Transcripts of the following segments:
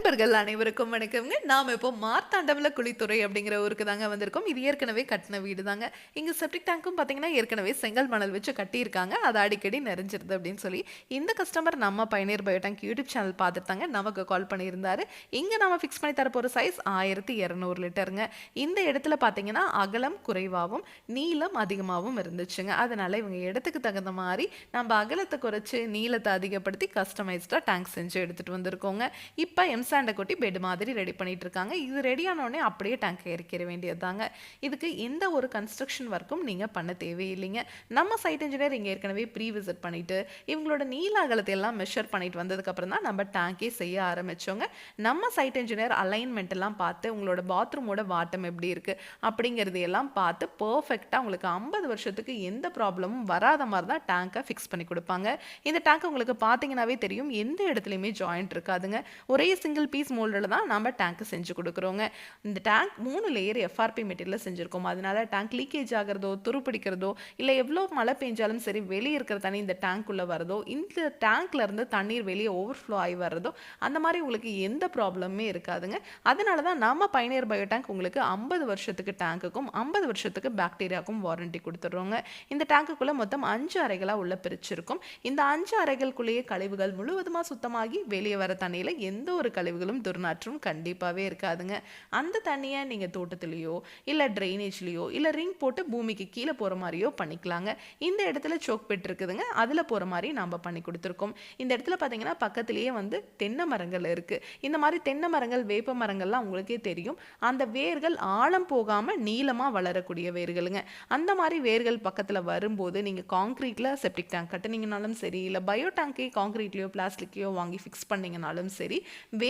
நண்பர்கள் அனைவருக்கும் வணக்கம்ங்க. நாம் இப்போ மார்த்தாண்டவில் குளித்துறை அப்படிங்கிற ஊருக்கு தாங்க வந்திருக்கோம். இது ஏற்கனவே கட்டின வீடு தாங்க இங்கே செப்டிக் டேங்க்கும் பார்த்தீங்கன்னா ஏற்கனவே செங்கல் மணல் வச்சு கட்டியிருக்காங்க. அது அடிக்கடி நிறைஞ்சிருது அப்படின்னு சொல்லி இந்த கஸ்டமர் நம்ம பயணியர் பயோடேங்க் யூடியூப் சேனல் பார்த்துட்டாங்க நமக்கு கால் பண்ணியிருந்தாரு. இங்கே நம்ம ஃபிக்ஸ் பண்ணி தரப்போகிற சைஸ் ஆயிரத்தி இரநூறு லிட்டருங்க. இந்த இடத்துல பார்த்தீங்கன்னா அகலம் குறைவாகவும் நீளம் அதிகமாகவும் இருந்துச்சுங்க. அதனால் இவங்க இடத்துக்கு தகுந்த மாதிரி நம்ம அகலத்தை குறைச்சி நீளத்தை அதிகப்படுத்தி கஸ்டமைஸ்டாக டேங்க் செஞ்சு எடுத்துகிட்டு வந்திருக்கோங்க. இப்போ சாண்டை கொட்டி பெட் மாதிரி ரெடி பண்ணிட்டு இருக்காங்க இது ரெடியானோடனே அப்படியே டேங்க் இறக்கிற வேண்டியது தாங்க இதுக்கு எந்த ஒரு கன்ஸ்ட்ரக்ஷன் ஒர்க்கும் நீங்கள் பண்ண தேவையில்லைங்க. நம்ம சைட் இன்ஜினியர் இங்கே ஏற்கனவே ப்ரீ விசிட் பண்ணிட்டு இவங்களோட நீல அகலத்தை எல்லாம் மெஷர் பண்ணிட்டு வந்ததுக்கப்புறம் தான் நம்ம டேங்கே செய்ய ஆரம்பித்தோங்க நம்ம சைட் இன்ஜினியர் அலைன்மெண்ட் எல்லாம் பார்த்து உங்களோட பாத்ரூமோட வாட்டம் எப்படி இருக்குது அப்படிங்கிறது எல்லாம் பார்த்து பர்ஃபெக்டாக உங்களுக்கு ஐம்பது வருஷத்துக்கு எந்த ப்ராப்ளமும் வராத மாதிரி தான் டேங்கை ஃபிக்ஸ் பண்ணி கொடுப்பாங்க. இந்த டேங்க் உங்களுக்கு பார்த்தீங்கன்னாவே தெரியும். எந்த இடத்துலையுமே ஜாயிண்ட் இருக்காதுங்க. ஒரே சிங்கிள் பீஸ் மோல்டில் தான் நம்ம டேங்க்கு செஞ்சு கொடுக்குறோங்க. இந்த டேங்க் மூணு லேயர் எஃப்ஆர்பி மெட்டீரியலில் செஞ்சுருக்கோம். அதனால டேங்க் லீக்கேஜ் ஆகிறதோ துருப்பிடிக்கிறதோ இல்லை எவ்வளோ மழை பெஞ்சாலும் சரி வெளியே இருக்கிற தண்ணி இந்த டேங்க்குள்ளே வரதோ இந்த டேங்க்ல இருந்து தண்ணீர் வெளியே ஓவர்ஃப்ளோ ஆகி வர்றதோ அந்த மாதிரி உங்களுக்கு எந்த ப்ராப்ளமே இருக்காதுங்க. அதனால தான் நம்ம பயணியர் பயோ டேங்க் உங்களுக்கு ஐம்பது வருஷத்துக்கு டேங்க்குக்கும் ஐம்பது வருஷத்துக்கு பாக்டீரியாவுக்கும் வாரண்டி கொடுத்துட்றோங்க. இந்த டேங்க்குள்ளே மொத்தம் அஞ்சு அறைகளாக உள்ள பிரிச்சிருக்கும். இந்த அஞ்சு அறைகளுக்குள்ளேயே கழிவுகள் முழுவதுமாக சுத்தமாகி வெளியே வர தண்ணியில் எந்த ஒரு கழிவுகளும் துர்நாற்றும் கண்டிப்பாகவே இருக்காதுங்க. அந்த தண்ணியை நீங்கள் தோட்டத்துலேயோ இல்லை ட்ரைனேஜ்லேயோ இல்லை ரிங் போட்டு பூமிக்கு கீழே போகிற மாதிரியோ பண்ணிக்கலாங்க. இந்த இடத்துல சோக் பெட் இருக்குதுங்க. அதில் போகிற மாதிரி நாம் பண்ணி கொடுத்துருக்கோம். இந்த இடத்துல பார்த்தீங்கன்னா பக்கத்துலேயே வந்து தென்னை மரங்கள் இருக்குது இந்த மாதிரி தென்னை மரங்கள் வேப்ப மரங்கள்லாம் உங்களுக்கே தெரியும். அந்த வேர்கள் ஆழம் போகாமல் நீளமாக வளரக்கூடிய வேர்களுங்க. அந்த மாதிரி வேர்கள் பக்கத்தில் வரும்போது நீங்கள் காங்க்ரீட்டில் செப்டிக் டேங்க் கட்டினீங்கனாலும் சரி இல்லை பயோ டேங்கே காங்க்ரீட்லேயோ பிளாஸ்டிக்கையோ வாங்கி ஃபிக்ஸ் பண்ணிங்கனாலும் சரி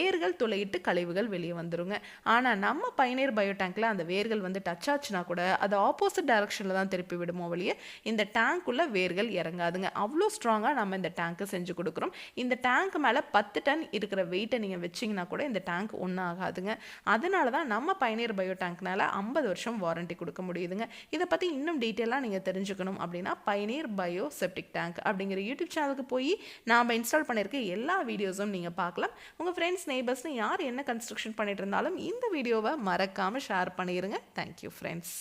வேர்கள் துளையிட்டு கழிவுகள் வெளியே வந்துருங்க. ஆனால் நம்ம பயனீர் பயோ டேங்க்கில் அந்த வேர்கள் வந்து டச் ஆச்சுன்னா கூட அது ஆப்போசிட் டைரக்ஷனில் தான் திருப்பி விடுமோ வழியே இந்த டேங்க்குள்ளே வேர்கள் இறங்காதுங்க. அவ்வளோ ஸ்ட்ராங்காக நம்ம இந்த டேங்க்கை செஞ்சு கொடுக்குறோம். இந்த டேங்க் மேலே பத்து டன் இருக்கிற வெயிட்டை நீங்கள் வச்சிங்கன்னா கூட இந்த டேங்க் ஒன்றும் ஆகாதுங்க அதனால தான் நம்ம பயனீர் பயோ டேங்க்னால ஐம்பது வருஷம் வாரண்டி கொடுக்க முடியுதுங்க. இதை பற்றி இன்னும் டீட்டெயிலாக நீங்கள் தெரிஞ்சுக்கணும் அப்படின்னா பயனீர் பயோ செப்டிக் டேங்க் அப்படிங்கிற யூடியூப் சேனலுக்கு போய் நாம் இன்ஸ்டால் பண்ணியிருக்க எல்லா வீடியோஸும் நீங்கள் பார்க்கலாம். உங்கள் ஃப்ரெண்ட்ஸ் நெய்பர்ஸ்னு யார் என்ன கன்ஸ்ட்ரக்ஷன் பண்ணிட்டு இருந்தாலும் இந்த வீடியோவை மறக்காமல் ஷேர் பண்ணிடுங்க தேங்க்யூ ஃப்ரெண்ட்ஸ்